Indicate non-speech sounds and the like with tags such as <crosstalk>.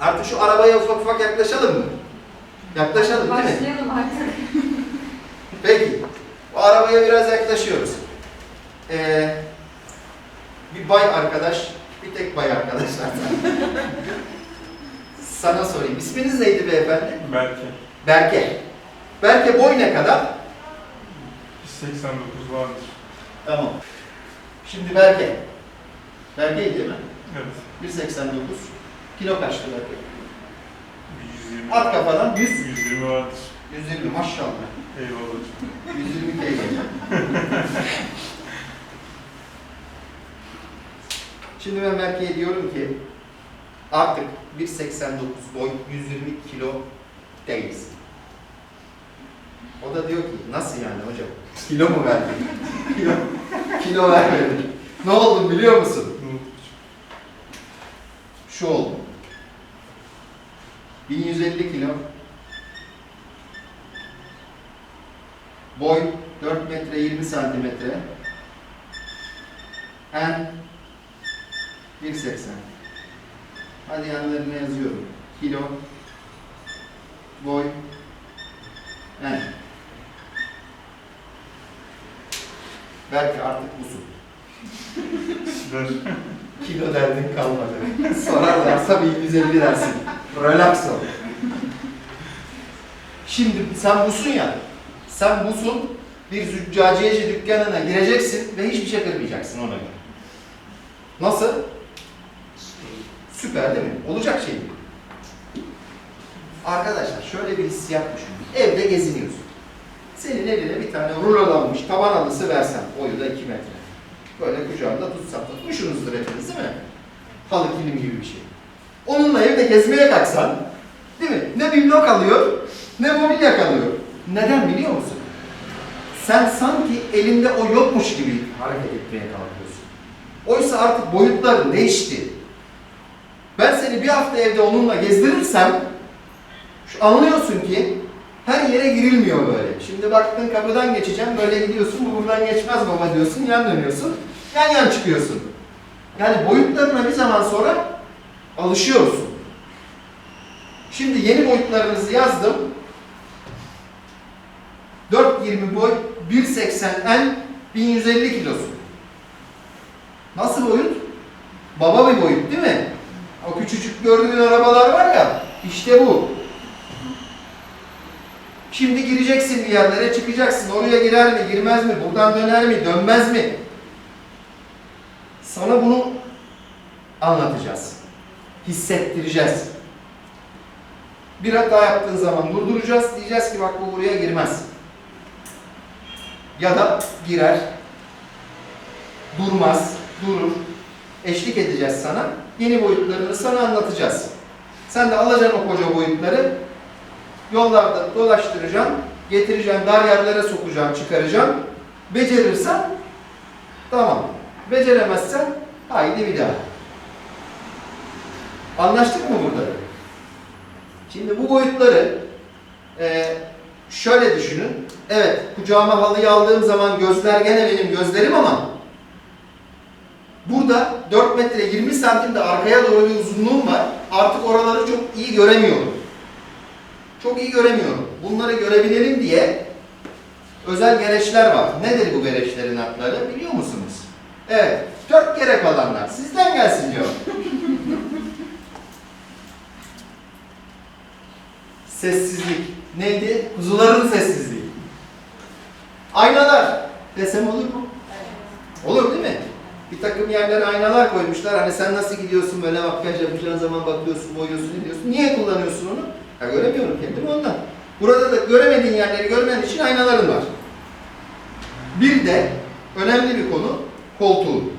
Artık şu arabaya ufak ufak yaklaşalım mı? Yaklaşalım değil mi? Başlayalım artık. <laughs> Peki. O arabaya biraz yaklaşıyoruz. Ee, bir bay arkadaş, bir tek bay arkadaş zaten. <laughs> Sana sorayım. İsminiz neydi beyefendi? Belki. Berke. Berke boy ne kadar? 89 vardır. Tamam. Şimdi Berke. Berke değil mi? Evet. 1.89. Kilo Berke? Bir 120. At kafadan 100. 120 vardır. 120 maşallah. Eyvallah. 120 kg. <laughs> Şimdi ben Berke'ye diyorum ki artık 1.89 boy 120 kilo değilsin. O da diyor ki nasıl yani hocam? Kilo mu verdin? <laughs> kilo, kilo vermedin. Ne oldu biliyor musun? Şu oldu. 1150 kilo. Boy 4 metre 20 santimetre. En 1.80. Hadi yanlarına yazıyorum. Kilo. Boy. En. Belki artık busun. Süper. Kilo derdin kalmadı. Sorarlarsa bir 150 dersin. Relax ol. Şimdi sen busun ya. Sen busun bir züccaciyeci dükkanına gireceksin ve hiçbir şey kırmayacaksın ona göre. Nasıl? Süper değil mi? Olacak şey mi? Arkadaşlar şöyle bir hissiyat düşünün. Evde geziniyorsun. Senin eline bir tane rulolanmış taban halısı versem, boyu da 2 metre. Böyle kucağında tutsam, tutmuşsunuzdur hepiniz değil mi? Halı kilim gibi bir şey. Onunla evde gezmeye kalksan, değil mi? Ne biblo kalıyor, ne mobilya kalıyor. Neden biliyor musun? Sen sanki elinde o yokmuş gibi hareket etmeye kalkıyorsun. Oysa artık boyutların değişti. Ben seni bir hafta evde onunla gezdirirsem, şu anlıyorsun ki her yere girilmiyor böyle. Şimdi baktın kapıdan geçeceğim, böyle gidiyorsun, bu buradan geçmez baba diyorsun, yan dönüyorsun, yan yan çıkıyorsun. Yani boyutlarına bir zaman sonra alışıyorsun. Şimdi yeni boyutlarınızı yazdım. 4.20 boy, 1.80 en, 1150 kilosu. Nasıl boyut? Baba bir boyut değil mi? O küçücük gördüğün arabalar var ya, işte bu. Şimdi gireceksin bir yerlere, çıkacaksın. Oraya girer mi, girmez mi? Buradan döner mi, dönmez mi? Sana bunu anlatacağız. Hissettireceğiz. Bir hata yaptığın zaman durduracağız. Diyeceğiz ki bak bu buraya girmez. Ya da girer. Durmaz, durur. Eşlik edeceğiz sana. Yeni boyutlarını sana anlatacağız. Sen de alacaksın o koca boyutları. Yollarda dolaştıracaksın. Getireceksin, dar yerlere sokacaksın, çıkaracaksın. Becerirsen tamam. Beceremezsen haydi bir daha. Anlaştık mı burada? Şimdi bu boyutları eee, şöyle düşünün. Evet, kucağıma halıyı aldığım zaman gözler gene benim gözlerim ama burada 4 metre 20 santim de arkaya doğru bir uzunluğum var. Artık oraları çok iyi göremiyorum. Çok iyi göremiyorum. Bunları görebilelim diye özel gereçler var. Nedir bu gereçlerin musunuz? Evet, dört kere kalanlar. Sizden gelsin cevap. Sessizlik. Neydi? Kuzuların sessizliği. Aynalar. Desem olur mu? Olur değil mi? Bir takım yerlere aynalar koymuşlar. Hani sen nasıl gidiyorsun böyle makyaj yapacağın zaman bakıyorsun, boyuyorsun, ne diyorsun? Niye kullanıyorsun onu? Ya göremiyorum kendimi ondan. Burada da göremediğin yerleri görmen için aynaların var. Bir de önemli bir konu Contudo,